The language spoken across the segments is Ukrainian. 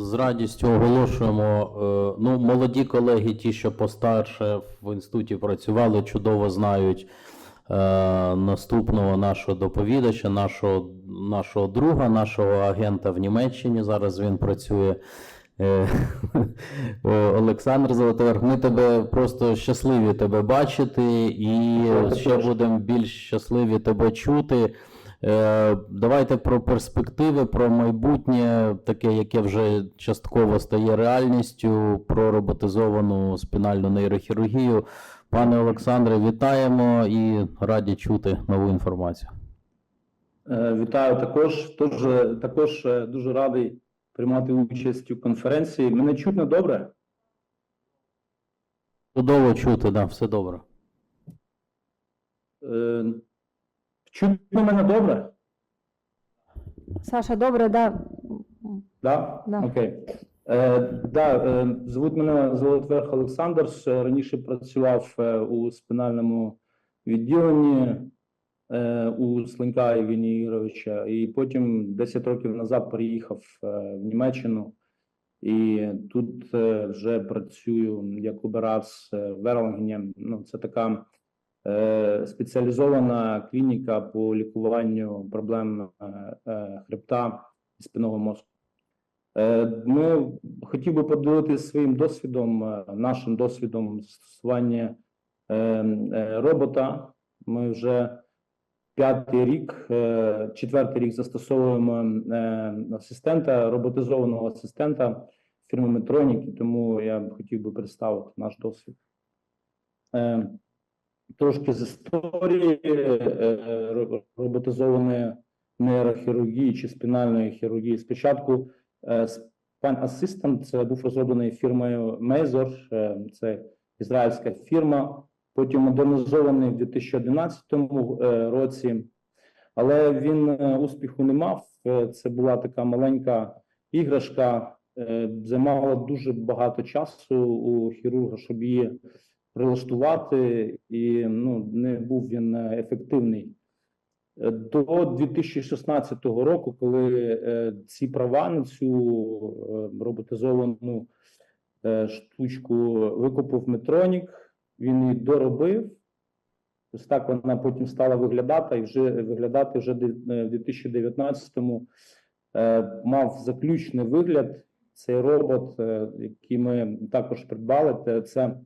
З радістю оголошуємо. е, Ну, молоді колеги, ті, що постарше в інституті працювали, чудово знають е, наступного нашого доповідача, нашого, нашого друга, нашого агента в Німеччині. Зараз він працює. Е, Олександр Золотоверх, ми тебе просто щасливі тебе бачити, і ще будемо більш щасливі тебе чути. Е, Давайте про перспективи, про майбутнє, таке, яке вже частково стає реальністю, про роботизовану спінальну нейрохірургію. Пане Олександре, вітаємо і раді чути нову інформацію. Е, Вітаю також. Тож, е, також дуже радий приймати участь у конференції. Мене чутно добре? Чудово чути, да, все добре. Е, Чутно мене добре? Саша, добре, да. Да? Да. Окей. Е, да, е, звуть мене Золотверх Олександр. Ще Раніше працював е, у спинальному відділенні е, у Слинька Євгенія Ігоровича, і потім 10 років назад переїхав е, в Німеччину. І тут е, вже працюю як обирався в Ерлінгені. Ну, це така е, спеціалізована клініка по лікуванню проблем е, е, хребта і спинного мозку. Е, Ми хотів би поділитися своїм досвідом, е, нашим досвідом застосування е, е, робота. Ми вже п'ятий рік, е, четвертий рік застосовуємо е, асистента, роботизованого асистента фірми і тому я хотів би представити наш досвід. Трошки з історії е, е, ро- роботизованої нейрохірургії чи спінальної хірургії. Спочатку е, Assistant це був розроблений фірмою е, це ізраїльська фірма, потім модернізований в 2011 е, році, але він успіху не мав. Це була така маленька іграшка, займало дуже багато часу у хірурга, щоб її прилаштувати, і ну, не був він е, ефективний. Е, До 2016 року, коли е, ці права на цю роботизовану штучку викупив Метронік, він її доробив. Ось так вона потім стала виглядати і вже виглядати вже в 2019-му е, мав заключний вигляд. Цей робот, який ми також придбали, це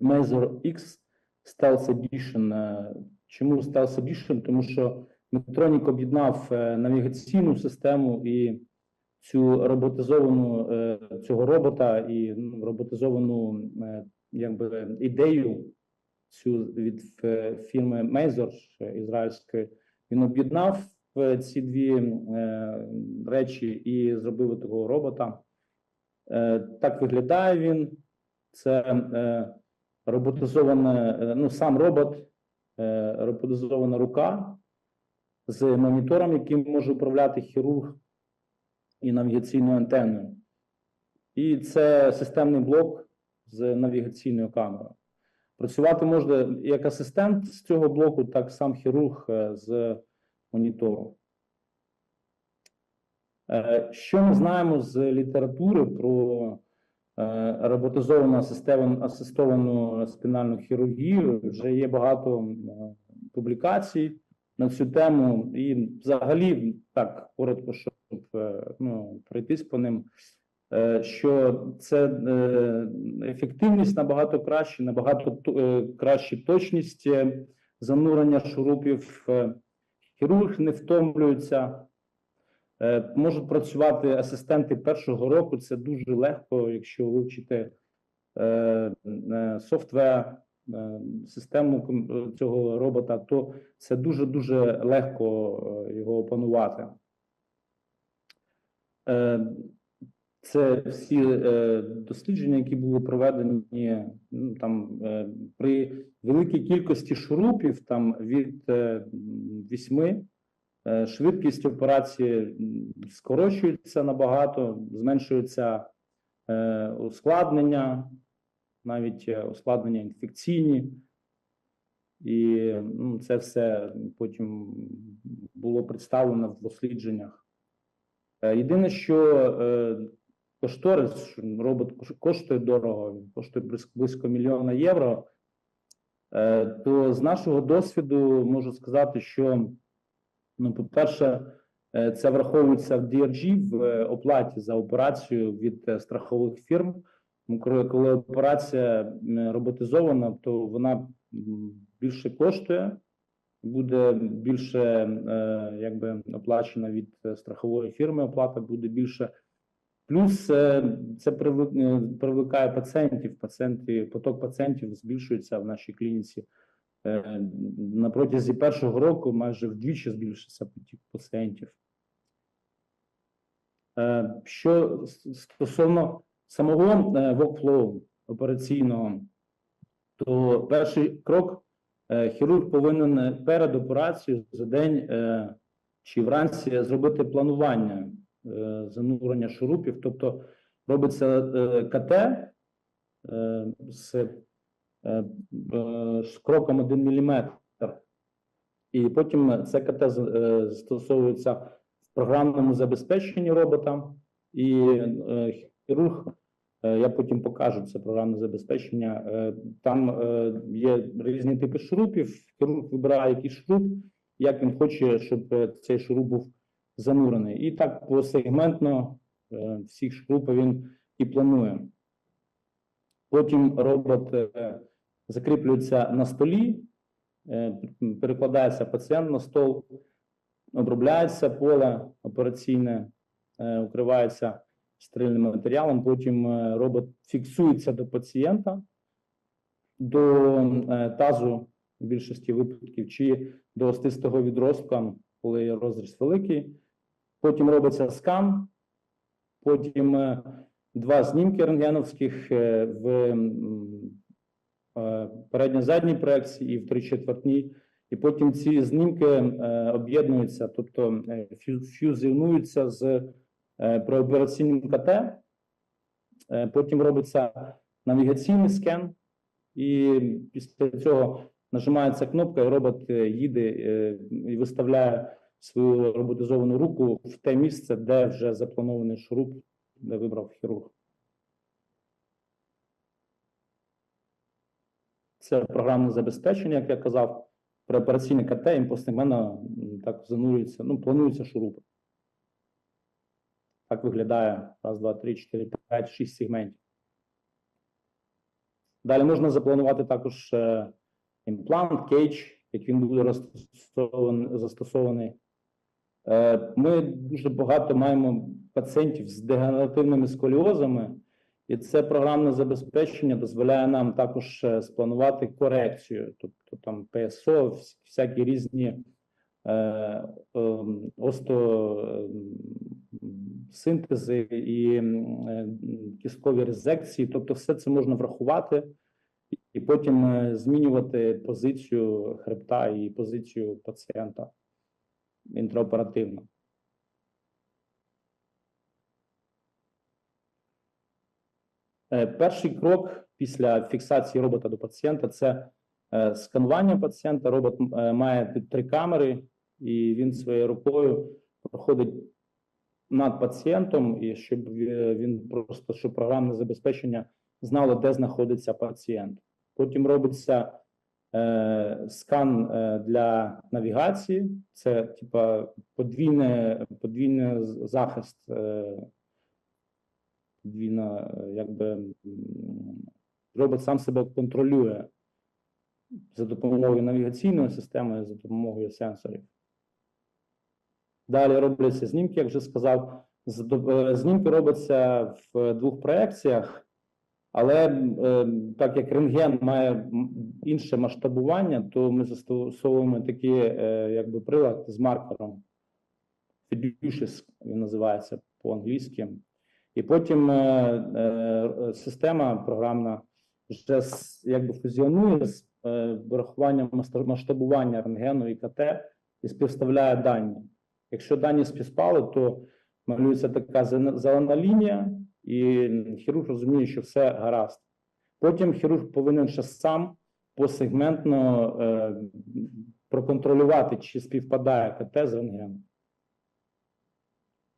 Mazor X Stealth Edition. Е, Чому Stealth Edition? Тому що Medtronic об'єднав е, навігаційну систему і цю роботизовану е, цього робота і ну, роботизовану якби ідею цю від фірми е, ізраїльської. Він об'єднав ці дві речі і зробив такого робота. Так виглядає він. Це роботизована, е, ну сам робот, е, роботизована рука з монітором, яким може управляти хірург і навігаційною антенною. І це системний блок з навігаційною камерою. Працювати можна як асистент з цього блоку, так сам хірург е, з монітору. Що ми знаємо з літератури про роботизовану асистовану, спінальну хірургію? Вже є багато е, публікацій на цю тему, і взагалі так коротко, щоб е, ну, пройтись по ним. е, Що це е, ефективність набагато краще, набагато е, краща точність е, занурення шурупів. е, Хірург не втомлюється, Е, Можуть працювати асистенти першого року. Це дуже легко, якщо вивчити е, е, софтвер, е, систему е, цього робота, то це дуже дуже легко е, його опанувати. Е, Це всі е, дослідження, які були проведені ну, там е, при великій кількості шурупів, там від е, 8 Е, Швидкість операції скорочується набагато, зменшується е, ускладнення, навіть е, ускладнення інфекційні. І ну, це все потім було представлено в дослідженнях. Е, Єдине, що е, кошторис. Робот коштує дорого, коштує близько- мільйона євро. Е, То з нашого досвіду можу сказати, що, ну, по-перше, е, це враховується в DRG в е, оплаті за операцію від е, страхових фірм. Ну, Коли операція роботизована, то вона більше коштує, буде більше якби оплачена від страхової фірми, оплата буде більше. Плюс це привикає пацієнтів. Пацієнти, поток пацієнтів збільшується в нашій клініці. Е, На протязі першого року майже вдвічі збільшився потік пацієнтів. Е, Що стосовно самого е, workflow операційного, то перший крок хірург повинен перед операцією за день чи вранці зробити планування занурення шурупів, тобто робиться КТ з, з кроком 1 мм, і потім це КТ е, застосовується в програмному забезпеченні робота, і е, хірург, е, я потім покажу це програмне забезпечення. е, Там е, є різні типи шурупів. Хірург вибирає який шуруп, як він хоче, щоб е, цей шуруп був занурений. І так посегментно е, всіх шурупів він і планує. Потім робот е, закріплюється на столі, е, перекладається пацієнт на стол, обробляється поле операційне, е, укривається стерильним матеріалом. Потім робот фіксується до пацієнта, до тазу в більшості випадків, чи до остистого відростка, коли розріз великий. Потім робиться скан, потім два знімки рентгеновських е, в е, передньо-задній проекції і в тричетвертній. І потім ці знімки е, об'єднуються, тобто фюзіонуються з проопераційним КТ. Потім робиться навігаційний скен, і після цього нажимається кнопка, і робот їде і виставляє свою роботизовану руку в те місце, де вже запланований шуруп, де вибрав хірург. Це програмне забезпечення, як я казав, преопераційне КТ, і постепенно так занурюється, ну, планується шурупи. Так виглядає раз, два, три, чотири, п'ять, шість сегментів. Далі можна запланувати також е, імплант, кейдж, як він буде застосований. Е, Ми дуже багато маємо пацієнтів з дегенеративними сколіозами, і це програмне забезпечення дозволяє нам також е, спланувати корекцію, тобто там ПСО, всякі різні е, ем, остеосинтези і м, е, кісткові резекції. Тобто, все це можна врахувати і потім е, змінювати позицію хребта і позицію пацієнта інтраоперативно. Перший крок після фіксації робота до пацієнта це е, сканування пацієнта. Робот е, має три камери, і він своєю рукою проходить над пацієнтом, і щоб е, він просто щоб програмне забезпечення знало, де знаходиться пацієнт. Потім робиться е, скан е, для навігації. Це типа подвійне, подвійний з- захист, е, подвійна, е, якби робот сам себе контролює за допомогою навігаційної системи, за допомогою сенсорів. Далі робляться знімки, як вже сказав. Е, Знімки робляться в двох проекціях. Але е, так як рентген має інше масштабування, то ми застосовуємо такий якби прилад з маркером. Fiducious він називається по-англійськи. І потім е, е, система програмна вже якби фузіонує з е, врахуванням масштабування рентгену і КТ і співставляє дані. Якщо дані співпали, то малюється така зелена лінія, і хірург розуміє, що все гаразд. Потім хірург повинен ще сам посегментно е, проконтролювати, чи співпадає КТ з рентгеном.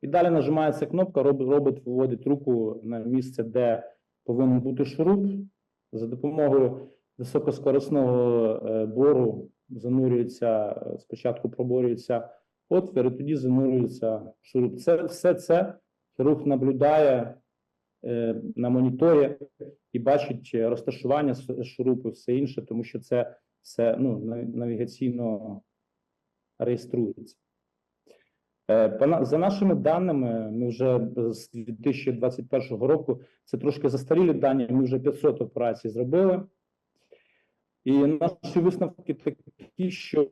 І далі нажимається кнопка, робот, робот виводить руку на місце, де повинен бути шуруп. За допомогою високоскоросного е, бору занурюється, е, спочатку проборюється отвір, і тоді занурюється шуруп. Це все це хірург наблюдає е, на моніторі і бачить розташування шурупу все інше, тому що це все ну, навігаційно реєструється. Е, За нашими даними, ми вже з 2021 року, це трошки застарілі дані, ми вже 500 операцій зробили. І наші висновки такі, що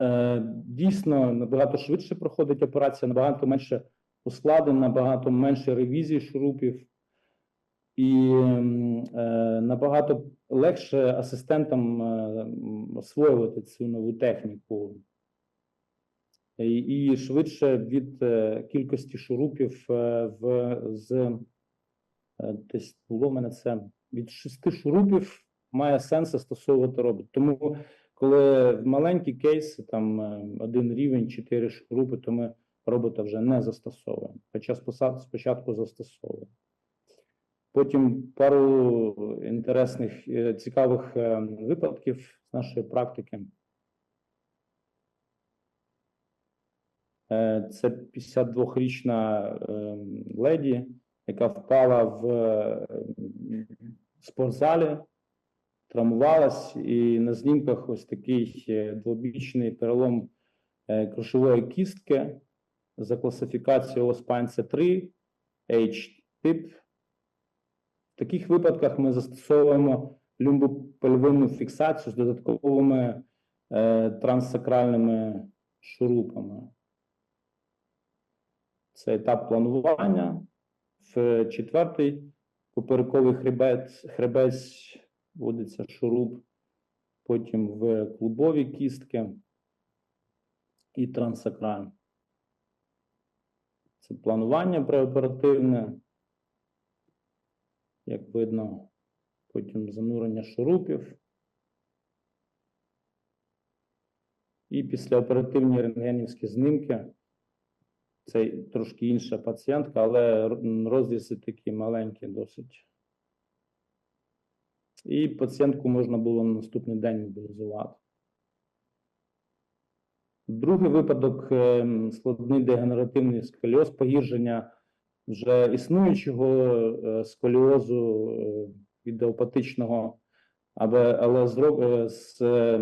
е, дійсно набагато швидше проходить операція, набагато менше ускладнень, набагато менше ревізій шурупів, і е, набагато легше асистентам е, освоювати цю нову техніку. І, і швидше від е, кількості шурупів е, в з е, десь було в мене це від шести шурупів має сенс застосовувати робот. Тому коли маленькі кейси, там е, один рівень, чотири шурупи, то ми робота вже не застосовуємо. Хоча спочатку застосовуємо. Потім пару інтересних, е, цікавих е, випадків з нашої практики. Це 52-річна е, леді, яка впала в е, спортзалі, травмувалась, і на знімках ось такий е, двобічний перелом е, крошової кістки за класифікацією Оспанця 3, H-тип. В таких випадках ми застосовуємо люмбопельвинну фіксацію з додатковими е, транссакральними шурупами. Це етап планування. В четвертий поперековий хребець, хребець вводиться шуруп, потім в клубові кістки і транссакраль. Це планування преоперативне. Як видно, потім занурення шурупів. І післяоперативні рентгенівські знімки. Це трошки інша пацієнтка, але розрізи такі маленькі досить. І пацієнтку можна було на наступний день мобілізувати. Другий випадок ем, складний дегенеративний сколіоз, погіршення вже існуючого е, сколіозу е, ідеопатичного, але, з, е,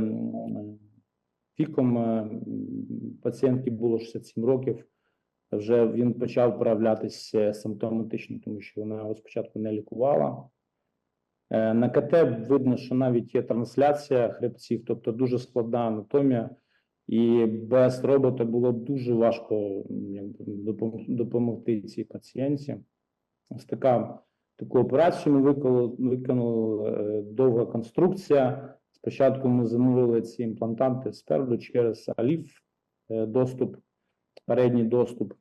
віком е, пацієнтки було 67 років. Вже він почав проявлятися симптоматично, тому що вона його спочатку не лікувала. Е, На КТ видно, що навіть є трансляція хребців, тобто дуже складна анатомія, і без робота було дуже важко допомогти цій пацієнтці. Ось така таку операцію ми виконали, виконали е, довга конструкція. Спочатку ми занурили ці імплантанти спереду через аліф е, доступ, передній доступ,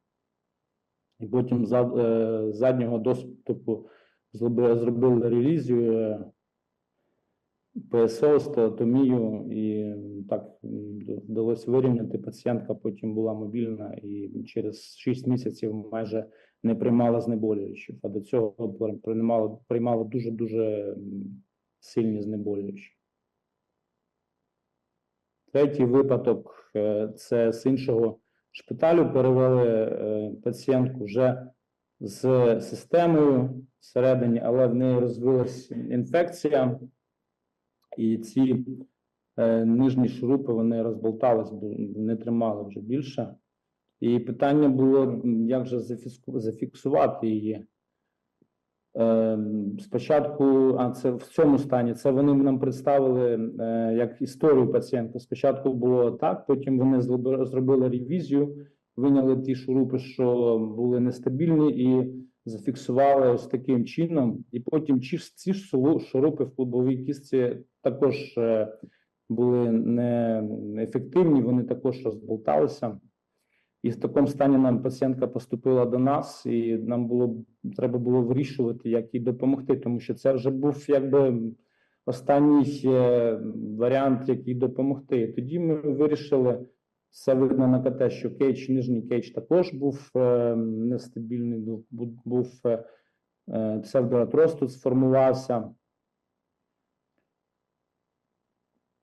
і потім за, е, заднього доступу зроби- зробили релізію, е, ПСО, стеатомію, і так вдалося вирівняти. Пацієнтка потім була мобільна і через 6 місяців майже не приймала знеболюючих, а до цього приймала, приймала дуже-дуже сильні знеболюючі. Третій випадок е, це з іншого шпиталю перевели е, пацієнтку вже з системою всередині, але в неї розвилась інфекція, і ці е, нижні шурупи вони розболтались, бо не тримали вже більше. І питання було, як же зафіксувати її. Е, Спочатку, а це в цьому стані, це вони нам представили е, як історію пацієнта. Спочатку було так, потім вони зроби- зробили ревізію, виняли ті шурупи, що були нестабільні, і зафіксували ось таким чином. І потім ці ж шурупи в клубовій кістці також е, були неефективні, вони також розболталися. І в такому стані нам пацієнтка поступила до нас, і нам було треба було вирішувати, як їй допомогти, тому що це вже був якби останній е, варіант, як їй допомогти. І тоді ми вирішили Все видно на КТ, що кейдж, нижній кейдж також був е, нестабільний, був, був- е, е, тут сформувався.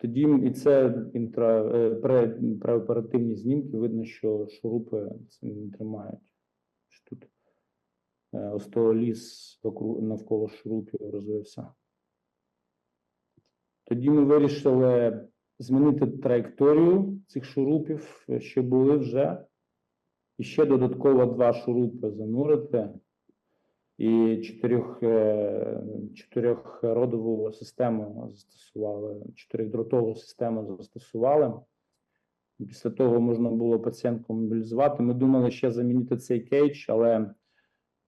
Тоді і це інтра, е, пре, преоперативні знімки, видно, що шурупи це не тримають. Тут е, остеоліз навколо шурупів розвився. Тоді ми вирішили змінити траєкторію цих шурупів, е, що були вже, і ще додатково два шурупи занурити, і чотирьох, е, чотирьохродову систему застосували, чотирьохдротову систему застосували. Після того можна було пацієнтку мобілізувати. Ми думали ще замінити цей кейдж, але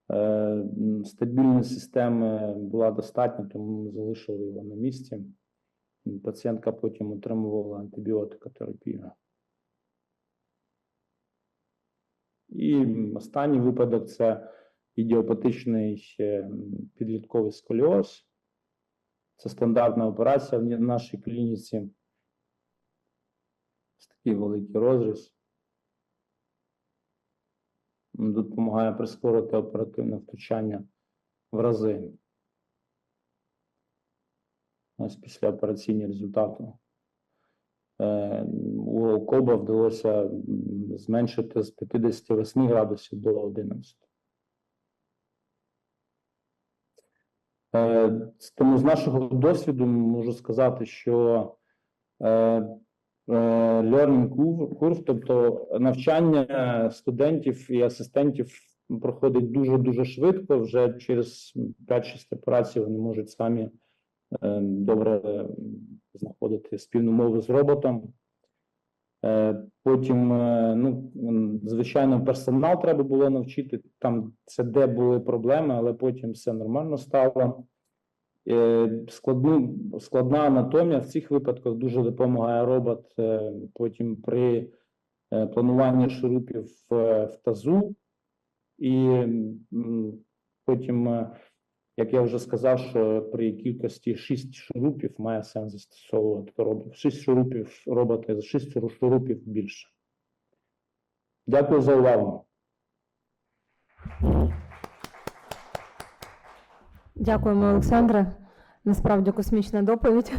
е, м, стабільної системи була достатньо, тому ми залишили його на місці. Пацієнтка потім отримувала антибіотикотерапію. І останній випадок це ідіопатичний підлітковий сколіоз. Це стандартна операція в нашій клініці. Ось такий великий розріз. Допомагає прискорити оперативне втручання в рази. Ось післяопераційні результати. Е, У Коба вдалося зменшити з 58 градусів до 11. Е, з- Тому з нашого досвіду можу сказати, що е, е, learning curve, тобто навчання студентів і асистентів проходить дуже-дуже швидко. Вже через 5-6 операцій вони можуть самі е, добре е, знаходити спільну мову з роботом. Е, Потім, е, ну, звичайно, персонал треба було навчити. Там це де були проблеми, але потім все нормально стало. Е, Складну, складна анатомія в цих випадках дуже допомагає робот. Потім при плануванні шурупів в, тазу. І потім, як я вже сказав, що при кількості 6 шурупів має сенс застосовувати робот. 6 шурупів роботи, за 6 шурупів більше. Дякую за увагу. Дякуємо, Олександре. Насправді космічна доповідь.